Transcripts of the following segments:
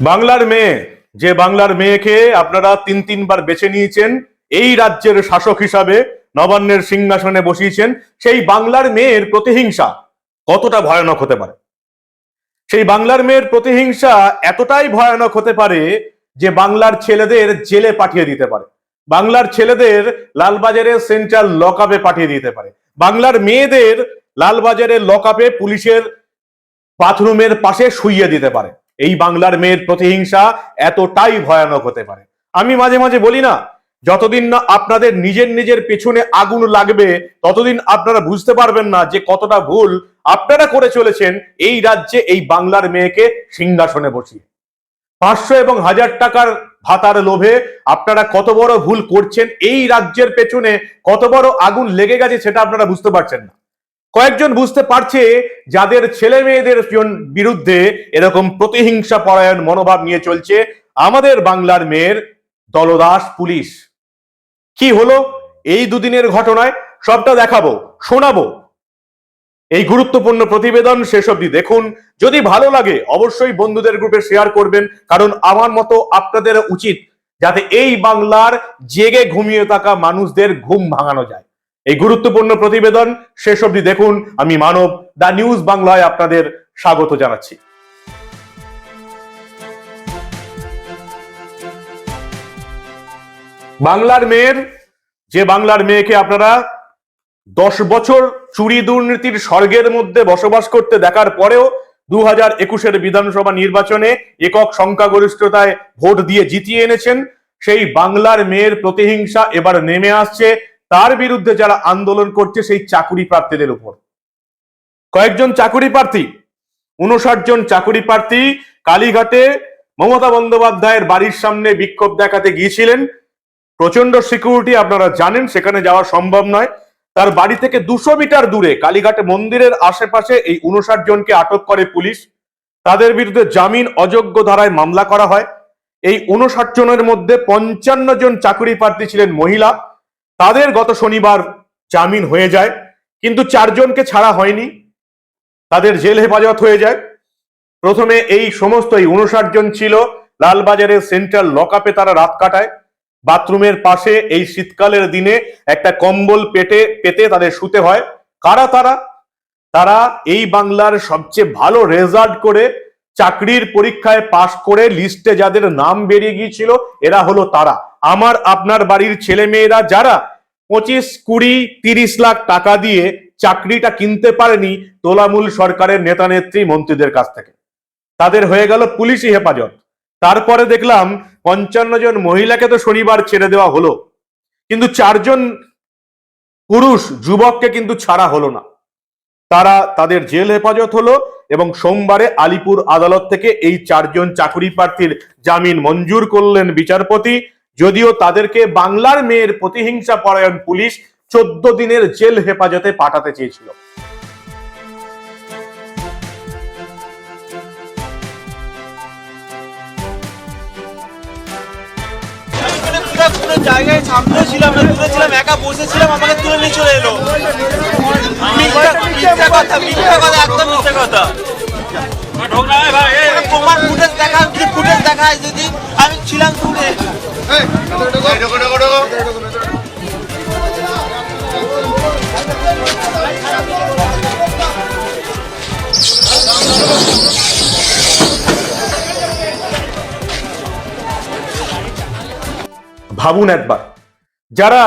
বাংলার মেয়ে, যে বাংলার মেয়েকে আপনারা তিন তিনবার বেছে নিয়েছেন, এই রাজ্যের শাসক হিসাবে নবান্নের সিংহাসনে বসিয়েছেন, সেই বাংলার মেয়ের প্রতিহিংসা কতটা ভয়ানক হতে পারে? সেই বাংলার মেয়ের প্রতিহিংসা এতটাই ভয়ানক হতে পারে যে বাংলার ছেলেদের জেলে পাঠিয়ে দিতে পারে। বাংলার ছেলেদের লালবাজারের সেন্ট্রাল লকআপে পাঠিয়ে দিতে পারে। বাংলার মেয়েদের লালবাজারের লকআপে পুলিশের বাথরুমের পাশে শুইয়ে দিতে পারে। এই বাংলার মেয়ের প্রতিহিংসা এতটাই ভয়ানক হতে পারে। আমি মাঝে মাঝে বলি না, যতদিন না আপনাদের নিজের নিজের পেছনে আগুন লাগবে, ততদিন আপনারা বুঝতে পারবেন না যে কতটা ভুল আপনারা করে চলেছেন এই রাজ্যে এই বাংলার মেয়েকে সিংহাসনে বসিয়ে। পাঁচশো এবং হাজার টাকার ভাতার লোভে আপনারা কত বড় ভুল করছেন এই রাজ্যের পেছনে কত বড় আগুন লেগে গেছে সেটা আপনারা বুঝতে পারছেন না। কয়েকজন বুঝতে পারছে যাদের ছেলে মেয়েদের বিরুদ্ধে এরকম প্রতিহিংসা পরায়ণ মনোভাব নিয়ে চলছে। আমাদের বাংলার মেয়ের দলদাস পুলিশ। কি হলো? এই দুদিনের ঘটনায় সবটা দেখাবো, শোনাবো। এই গুরুত্বপূর্ণ প্রতিবেদন শেষ অবধি দেখুন। যদি ভালো লাগে, অবশ্যই বন্ধুদের গ্রুপে শেয়ার করবেন, কারণ আমার মতো আপনাদের উচিত যাতে এই বাংলার জেগে ঘুমিয়ে থাকা মানুষদের ঘুম ভাঙানো যায়। এই গুরুত্বপূর্ণ প্রতিবেদন শেষ অবধি দেখুন। আমি মানব দা নিউজ বাংলায় আপনাদের স্বাগত জানাচ্ছি। বাংলার মেয়ের, যে বাংলার মেয়েকে আপনারা দশ বছর চুরি দুর্নীতির স্বর্গের মধ্যে বসবাস করতে দেখার পরেও দু হাজার একুশের বিধানসভা নির্বাচনে একক সংখ্যাগরিষ্ঠতায় ভোট দিয়ে জিতিয়ে এনেছেন, সেই বাংলার মেয়ের প্রতিহিংসা এবার নেমে আসছে তার বিরুদ্ধে যারা আন্দোলন করছে, সেই চাকুরি প্রার্থীদের উপর। কয়েকজন চাকুরি প্রার্থী উনষাট জন চাকুরি প্রার্থী কালীঘাটে মমতা বন্দ্যোপাধ্যায়ের বাড়ির সামনে বিক্ষোভ দেখাতে গিয়েছিলেন। প্রচণ্ড সিকিউরিটি আপনারা জানেন, সেখানে যাওয়া সম্ভব নয়। তার বাড়ি থেকে দুশো মিটার দূরে, কালীঘাট মন্দিরের আশেপাশে এই উনষাট জনকে আটক করে পুলিশ। তাদের বিরুদ্ধে জামিন অযোগ্য ধারায় মামলা করা হয়। এই উনষাট জনের মধ্যে পঞ্চান্ন জন চাকরি প্রার্থী ছিলেন মহিলা। তাদের গত শনিবার জামিন হয়ে যায়, কিন্তু চারজনকে ছাড়া হয়নি। তাদের জেল হেফাজত হয়ে যায়। প্রথমে এই সমস্ত, এই উনষাট জন ছিল লালবাজারের সেন্ট্রাল লকআপে তারা রাত কাটায়। বাথরুমের পাশে এই শীতকালের দিনে একটা কম্বল পেটে, পেতে তাদের শুতে হয়। কারা তারা? তারা এই বাংলার সবচেয়ে ভালো রেজাল্ট করে চাকরির পরীক্ষায় পাশ করে লিস্টে যাদের নাম বেরিয়ে গিয়েছিল, এরা হলো তারা। আমার, আপনার বাড়ির ছেলে মেয়েরা যারা পঁচিশ, কুড়ি, তিরিশ লাখ টাকা দিয়ে চাকরিটা কিনতে পারেনি, তোলামূল সরকারের নেতা নেত্রী মন্ত্রীদের কাছ থেকে। তাদের হয়ে গেল পুলিশি হেফাজত। তারপরে দেখলাম পঞ্চান্ন জন মহিলাকে তো শনিবার ছেড়ে দেওয়া হলো। কিন্তু চারজন পুরুষ, যুবককে কিন্তু ছাড়া হলো না। তারা তাদের জেল হেফাজত হলো এবং সোমবারে আলিপুর আদালত থেকে এই চারজন চাকরি প্রার্থীর জামিন মঞ্জুর করলেন বিচারপতি। যদিও তাদেরকে বাংলার মেয়ের প্রতিহিংসা পরায়ণ পুলিশ চোদ্দ দিনের জেল হেফাজতে পাঠাতে চেয়েছিল। জায়গায় সামনে ছিলাম না দূরে ছিলাম একা বসেছিলাম আমাকে তুলে নিয়ে চলে এলো। মিথ্যা কথা মিথ্যা কথা একদম মিথ্যা কথা। তোমার ফুটেজ দেখা ফুটেজ দেখায় যদি আমি ছিলাম ভাবুন একবার। যারা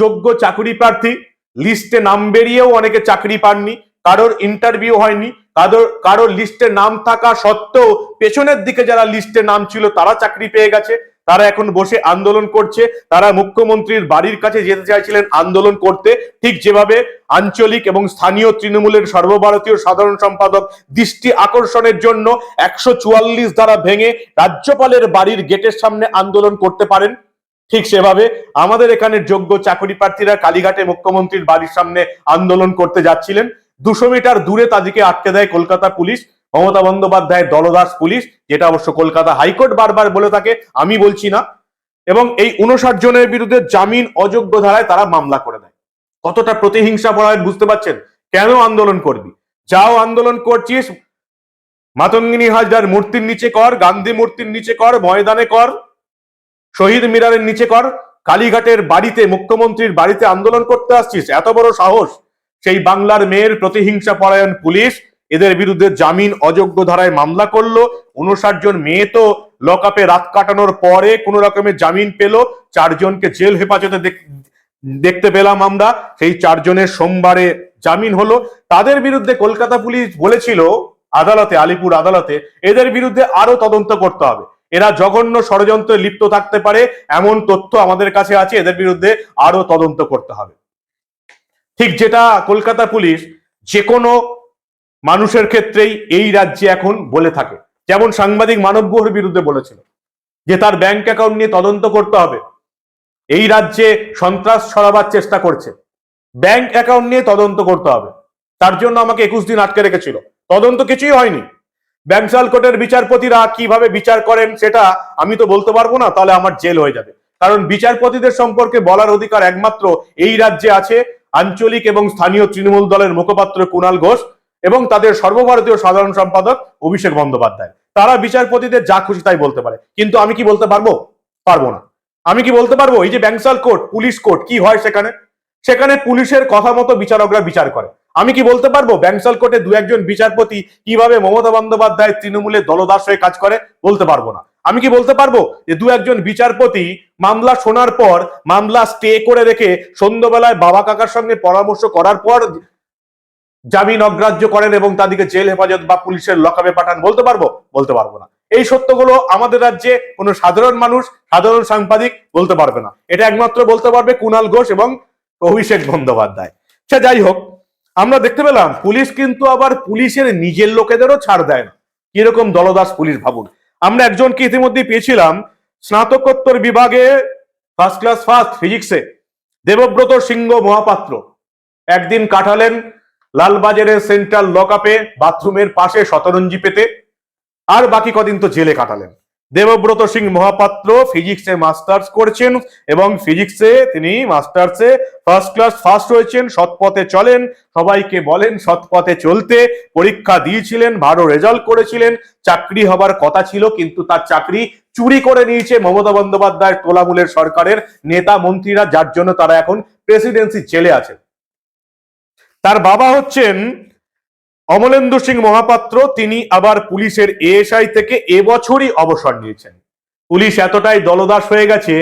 যোগ্য চাকরি প্রার্থী লিস্টে নাম বেরিয়েও অনেকে চাকরি পাননি, কারোর ইন্টারভিউ হয়নি কারোর কারোর লিস্টে নাম থাকা সত্ত্বেও পেছনের দিকে যারা লিস্টে নাম ছিল তারা চাকরি পেয়ে গেছে। তারা এখন বসে আন্দোলন করছে, তারা মুখ্যমন্ত্রীর বাড়ির কাছে যেতে চাইছিলেন আন্দোলন করতে। ঠিক যেভাবে আঞ্চলিক এবং স্থানীয় তৃণমূলের সর্বভারতীয় সাধারণ সম্পাদক দৃষ্টি আকর্ষণের জন্য একশো চুয়াল্লিশ দ্বারা ভেঙে রাজ্যপালের বাড়ির গেটের সামনে আন্দোলন করতে পারেন। ঠিক সেভাবে আমাদের এখানে যোগ্য চাকরি প্রার্থীরা কালীঘাটে মুখ্যমন্ত্রীর বাড়ির সামনে আন্দোলন করতে যাচ্ছিলেন। দুশো মিটার দূরে তাদেরকে আটকে দেয় কলকাতা পুলিশ, মমতা বন্দ্যোপাধ্যায় দলদাস পুলিশ, যেটা অবশ্য কলকাতা হাইকোর্ট বারবার বলে থাকে, আমি বলছি না। এবং এই উনষাট জনের বিরুদ্ধে জামিন অযোগ্য ধারায় তারা মামলা করে দেয়। কতটা প্রতিহিংসা পড়ায় বুঝতে পারছেন? কেন আন্দোলন করবি? যাও আন্দোলন করছিস, মাতঙ্গিনী হাজরার মূর্তির নিচে কর, গান্ধী মূর্তির নিচে কর, ময়দানে কর। শহীদ মিনারের নিচে কর, কালীঘাটের বাড়িতে মুখ্যমন্ত্রীর বাড়িতে আন্দোলন করতে আসছিস, এত বড় সাহস। সেই বাংলার মেয়ের প্রতিহিংসা পরায়ণ পুলিশ এদের বিরুদ্ধে জামিন অযোগ্য ধারায় মামলা করল। উনষাট জন মেয়ে তো লকআপে রাত কাটানোর পরে কোন রকমের জামিন পেল। চারজনকে জেল হেফাজতে দেখ- দেখতে পেলাম আমরা। সেই চারজনের সোমবারে জামিন হলো। তাদের বিরুদ্ধে কলকাতা পুলিশ বলেছিল, আদালতে, আলিপুর আদালতে, এদের বিরুদ্ধে আরও তদন্ত করতে হবে। এরা জঘন্য ষড়যন্ত্রে লিপ্ত থাকতে পারে, এমন তথ্য আমাদের কাছে আছে, এদের বিরুদ্ধে আরও তদন্ত করতে হবে। ঠিক যেটা কলকাতা পুলিশ যে কোনো মানুষের ক্ষেত্রেই এই রাজ্যে এখন বলে থাকে। যেমন সাংবাদিক মানব গুহর বিরুদ্ধে বলেছিল যে তার ব্যাংক অ্যাকাউন্ট নিয়ে তদন্ত করতে হবে। এই রাজ্যে সন্ত্রাস ছড়াবার চেষ্টা করছে। ব্যাংক অ্যাকাউন্ট নিয়ে তদন্ত করতে হবে। তার জন্য আমাকে একুশ দিন আটকে রেখেছিল। তদন্ত কিছুই হয়নি। ব্যাংসাল কোর্টের বিচারপতিরা কীভাবে বিচার করেন সেটা আমি তো বলতে পারব না, তাহলে আমার জেল হয়ে যাবে। কারণ বিচারপতিদের সম্পর্কে বলার অধিকার একমাত্র এই রাজ্যে আছে আঞ্চলিক এবং স্থানীয় তৃণমূল দলের মুখপাত্র কুণাল ঘোষ এবং তাদের সর্বভারতীয় সাধারণ সম্পাদক অভিষেক বন্দ্যোপাধ্যায়। তারা বিচারপতিদের যা খুশি তাই বলতে পারে। কিন্তু আমি কি বলতে পারব? পারব না। আমি কি বলতে পারব? এই যে ব্যাংসাল কোর্ট, পুলিশ কোর্ট, কি হয় সেখানে? সেখানে পুলিশের কথা মতো বিচারকরা বিচার করে। আমি কি বলতে পারব? ব্যাংসাল কোর্টে দু একজন বিচারপতি কীভাবে মমতা বন্দ্যোপাধ্যায় তৃণমূলের দলদাস হয়ে কাজ করে বলতে পারব না। আমি কি বলতে পারব যে দু একজন বিচারপতি মামলা শোনার পর, মামলা স্টে করে রেখে সন্ধ্যাবেলায় বাবা কাকার সঙ্গে পরামর্শ করার পর জামিন অগ্রাহ্য করেন এবং তাদেরকে জেল হেফাজত বা পুলিশের লকাপে পাঠান, বলতে পারব? বলতে পারব না। এই সত্যগুলো আমাদের রাজ্যে কোনো সাধারণ মানুষ, সাধারণ সাংবাদিক বলতে পারবে না। এটা একমাত্র বলতে পারবে কুণাল ঘোষ এবং অভিষেক বন্দ্যোপাধ্যায়। সে যাই হোক আমরা দেখতে পেলাম, পুলিশ কিন্তু আবার পুলিশের নিজের লোকেদেরও ছাড় দেয় না। কীরকম দলদাস পুলিশ ভাবুন। আমরা একজনকে ইতিমধ্যে পেয়েছিলাম, স্নাতকোত্তর বিভাগে ফার্স্ট ক্লাস ফার্স্ট ফিজিক্সে দেবব্রত সিংহ মহাপাত্র। একদিন কাটালেন লালবাজারের সেন্ট্রাল লকআপে বাথরুমের পাশে শতরঞ্জি পেতে, আর বাকি কদিন তো জেলে কাটালেন। দেবব্রত সিং মহাপাত্র ফিজিক্সে মাস্টার্স করছেন এবং ফিজিক্সে তিনি মাস্টার্সে ফার্স্ট ক্লাস ফার্স্ট হয়েছেন, সৎপথে চলেন, সবাইকে বলেন সৎপথে চলতে, পরীক্ষা দিয়েছিলেন, ভালো রেজাল্ট করেছিলেন, চাকরি হবার কথা ছিল কিন্তু তার চাকরি চুরি করে নিয়েছে মমতা বন্দ্যোপাধ্যায়ের তোলামূলের সরকারের নেতা মন্ত্রীরা, যার জন্য তারা এখন প্রেসিডেন্সি জেলে আছে। তার বাবা হচ্ছেন অমলেন্দু সিং মহাপাত্র, তিনি আবার পুলিশের এএসআই থেকে এবছরই অবসর নিয়েছেন। পুলিশ এতটাই দলদাস হয়ে গেছে,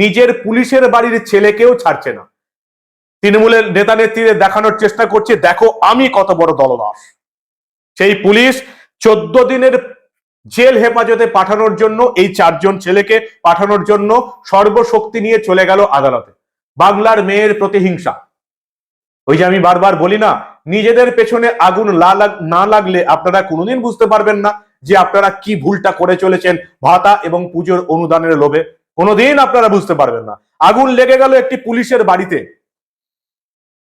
নিজের পুলিশের বাড়ির ছেলেকেও ছাড়ছে না। তৃণমূলের নেতা নেত্রীদের দেখানোর চেষ্টা করছে, দেখো, আমি কত বড় দলদাস। সেই পুলিশ চোদ্দ দিনের জেল হেফাজতে পাঠানোর জন্য, এই চারজন ছেলেকে পাঠানোর জন্য সর্বশক্তি নিয়ে চলে গেল আদালতে। বাংলার মেয়ের প্রতিহিংসা ওই যে আমি বারবার বলি না নিজেদের পেছনে আগুন না লাগলে আপনারা কোনোদিন বুঝতে পারবেন না যে আপনারা কি ভুলটা করে চলেছেন, ভাতা এবং পুজোর অনুদানের লোভে। কোনোদিন আপনারা বুঝতে পারবেন না। আগুন লেগে গেল একটি পুলিশের বাড়িতে।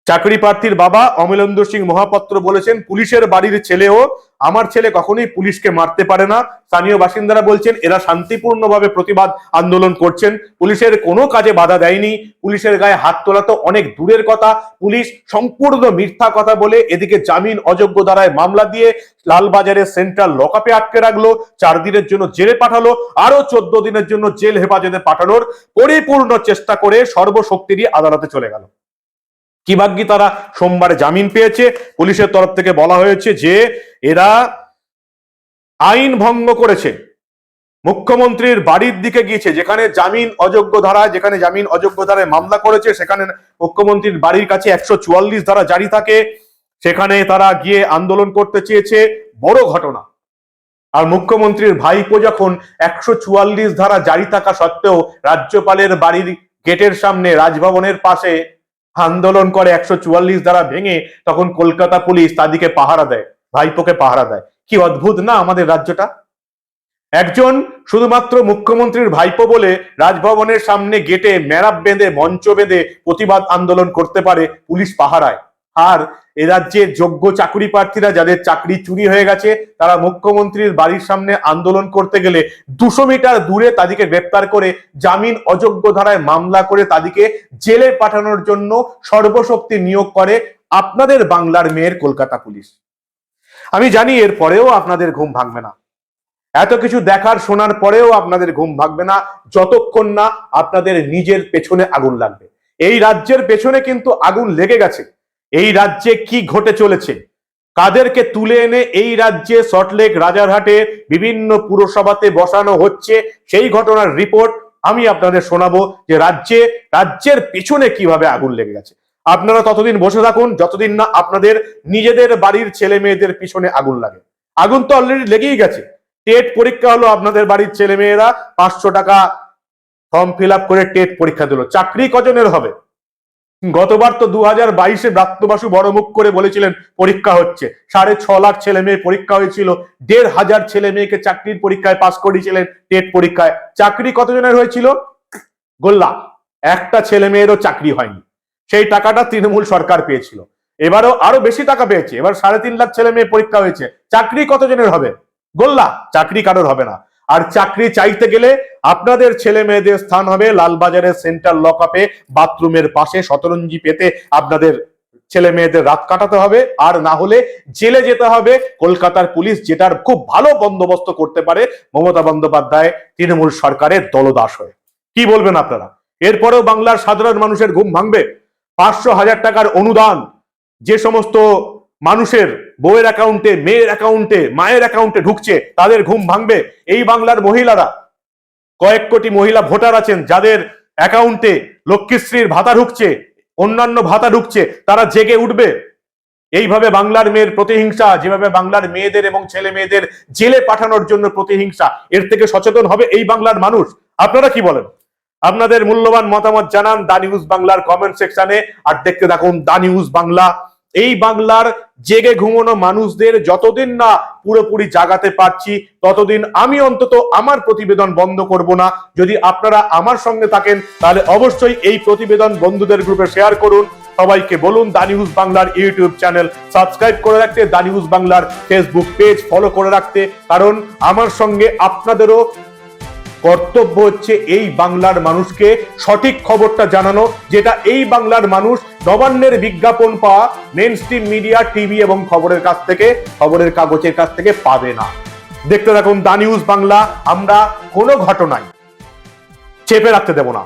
চাকরি প্রার্থীর বাবা অমলেন্দু সিং মহাপাত্র বলেছেন, পুলিশের বাড়ির ছেলেও আমার ছেলে কখনোই পুলিশকে মারতে পারে না। স্থানীয় বাসিন্দারা বলছেন, এরা শান্তিপূর্ণভাবে প্রতিবাদ আন্দোলন করছেন। পুলিশের কোনো কাজে বাধা দেয়নি। পুলিশের গায়ে হাত তোলা তো অনেক দূরের কথা। পুলিশ সম্পূর্ণ মিথ্যা কথা বলে এদিকে জামিন অযোগ্য দ্বারায় মামলা দিয়ে লালবাজারের সেন্ট্রাল লকআপে আটকে রাখল। চার দিনের জন্য জেলে পাঠালো। আরও চোদ্দ দিনের জন্য জেল হেফাজতে পাঠানোর পরিপূর্ণ চেষ্টা করে সর্বশক্তি দিয়ে আদালতে চলে গেল। কি ভাগ্যি তারা সোমবারে জামিন পেয়েছে? পুলিশের তরফ থেকে বলা হয়েছে যে এরা আইন ভঙ্গ করেছে। মুখ্যমন্ত্রীর বাড়ির দিকে গিয়েছে, যেখানে জামিন অযোগ্য ধারা, যেখানে জামিন অযোগ্য ধারায় মামলা করেছে, সেখানে মুখ্যমন্ত্রীর বাড়ির কাছে একশো চুয়াল্লিশ ধারা জারি থাকে। সেখানে তারা গিয়ে আন্দোলন করতে চেয়েছে। বড় ঘটনা। আর মুখ্যমন্ত্রীর ভাইপো যখন একশো চুয়াল্লিশ ধারা জারি থাকা সত্ত্বেও রাজ্যপালের বাড়ির গেটের সামনে রাজভবনের পাশে আন্দোলন করে একশো চুয়াল্লিশ দ্বারা ভেঙে তখন কলকাতা পুলিশ তাদিকে পাহারা দেয়, ভাইপোকে পাহারা দেয়। কি অদ্ভুত না আমাদের রাজ্যটা? একজন শুধুমাত্র মুখ্যমন্ত্রীর ভাইপো বলে রাজভবনের সামনে গেটে মেরাপ বেঁধে, মঞ্চ বেঁধে প্রতিবাদ আন্দোলন করতে পারে পুলিশ পাহারায়। আর এ রাজ্যের যোগ্য চাকরি প্রার্থীরা যাদের চাকরি চুরি হয়ে গেছে, তারা মুখ্যমন্ত্রীর বাড়ির সামনে আন্দোলন করতে গেলে দুশো মিটার দূরে তাদেরকে গ্রেপ্তার করে জামিন অযোগ্য ধারায় মামলা করে তাদেরকে জেলে পাঠানোর জন্য সর্বশক্তি নিয়োগ করে আপনাদের বাংলার মেয়ের কলকাতা পুলিশ। আমি জানি এর পরেও আপনাদের ঘুম ভাঙবে না। এত কিছু দেখার শোনার পরেও আপনাদের ঘুম ভাঙবে না, যতক্ষণ না আপনাদের নিজের পেছনে আগুন লাগবে। এই রাজ্যের পেছনে কিন্তু আগুন লেগে গেছে। এই রাজ্যে কি ঘটে চলেছে? কাদেরকে তুলে এনে এই রাজ্যে সল্টলেক রাজারহাটে বিভিন্ন পুরসভাতে বসানো হচ্ছে? সেই ঘটনার রিপোর্ট আমি আপনাদের শোনাবো যে রাজ্যে, রাজ্যের পিছনে কীভাবে আগুন লেগে গেছে। আপনারা ততদিন বসে থাকুন, যতদিন না আপনাদের নিজেদের বাড়ির ছেলে মেয়েদের পিছনে আগুন লাগে। আগুন তো অলরেডি লেগেই গেছে। টেট পরীক্ষা হলো আপনাদের বাড়ির ছেলে মেয়েরা পাঁচশো টাকা ফর্ম ফিল করে টেট পরীক্ষা দিল। চাকরি কজনের হবে? গতবার তো দু হাজার বাইশে ব্রাত্য বাসু বড় মুখ করে বলেছিলেন, পরীক্ষা হচ্ছে। সাড়ে ছ লাখ ছেলে মেয়ে পরীক্ষা হয়েছিল, দেড় হাজার ছেলে মেয়েকে চাকরির পরীক্ষায় পাশ করিয়েছিলেন, টেট পরীক্ষায়। চাকরি কতজনের হয়েছিল? গোল্লা, একটা ছেলে মেয়েরও চাকরি হয়নি। সেই টাকাটা তৃণমূল সরকার পেয়েছিল। এবারও আরও বেশি টাকা পেয়েছে, এবার সাড়ে তিন লাখ ছেলে মেয়ে পরীক্ষা হয়েছে। চাকরি কতজনের হবে? গোল্লা, চাকরি কারোর হবে না। আর চাকরি চাইতে গেলে আপনাদের ছেলে মেয়েদের স্থান হবে লালবাজারের সেন্ট্রাল লকআপে, বাথরুমের পাশে, শতরঞ্জি পেতে আপনাদের ছেলে মেয়েদের রাত কাটাতে হবে। আর না হলে জেলে যেতে হবে। কলকাতার পুলিশ যেটার খুব ভালো বন্দোবস্ত করতে পারে, মমতা বন্দ্যোপাধ্যায়, তৃণমূল সরকারের দলদাস হয়ে। কি বলবেন আপনারা? এরপরেও বাংলার সাধারণ মানুষের ঘুম ভাঙবে। পাঁচশো হাজার টাকার অনুদান, যে সমস্ত মানুষের বউয়ের অ্যাকাউন্টে মেয়ের অ্যাকাউন্টে মায়ের অ্যাকাউন্টে ঢুকছে, তাদের ঘুম ভাঙবে। এই বাংলার মহিলারা, কয়েক কোটি মহিলা ভোটার আছেন, যাদের অ্যাকাউন্টে লক্ষ্মীশ্রীর ভাতা ঢুকছে, অন্যান্য ভাতা ঢুকছে, তারা জেগে উঠবে। এইভাবে বাংলার মেয়ের প্রতিহিংসা, যেভাবে বাংলার মেয়েদের এবং ছেলে মেয়েদের জেলে পাঠানোর জন্য প্রতিহিংসা, এর থেকে সচেতন হবে এই বাংলার মানুষ। আপনারা কি বলেন? আপনাদের মূল্যবান মতামত জানান দা নিউজ বাংলার কমেন্ট সেকশনে আর দেখতে থাকুন দা নিউজ বাংলা। এই বাংলার জেগে ঘুমানো মানুষদের যতদিন না পুরোপুরি জাগাতে পারছি, ততদিন আমি অন্তত আমার প্রতিবেদন বন্ধ করব না। যদি আপনারা আমার সঙ্গে থাকেন, তাহলে অবশ্যই এই প্রতিবেদন বন্ধুদের গ্রুপে শেয়ার করুন। সবাইকে বলুন দা নিউজ বাংলার ইউটিউব চ্যানেল সাবস্ক্রাইব করে রাখতে দা নিউজ বাংলার ফেসবুক পেজ ফলো করে রাখতে, কারণ আমার সঙ্গে আপনাদেরও কর্তব্য হচ্ছে এই বাংলার মানুষকে সঠিক খবরটা জানানো, যেটা এই বাংলার মানুষ নবান্নের বিজ্ঞাপন পাওয়া মেন স্ট্রিম মিডিয়া টিভি এবং খবরের কাছ থেকে, খবরের কাগজের কাছ থেকে পাবে না। দেখতে থাকুন দা নিউজ বাংলা, আমরা কোনো ঘটনায় চেপে রাখতে দেব না।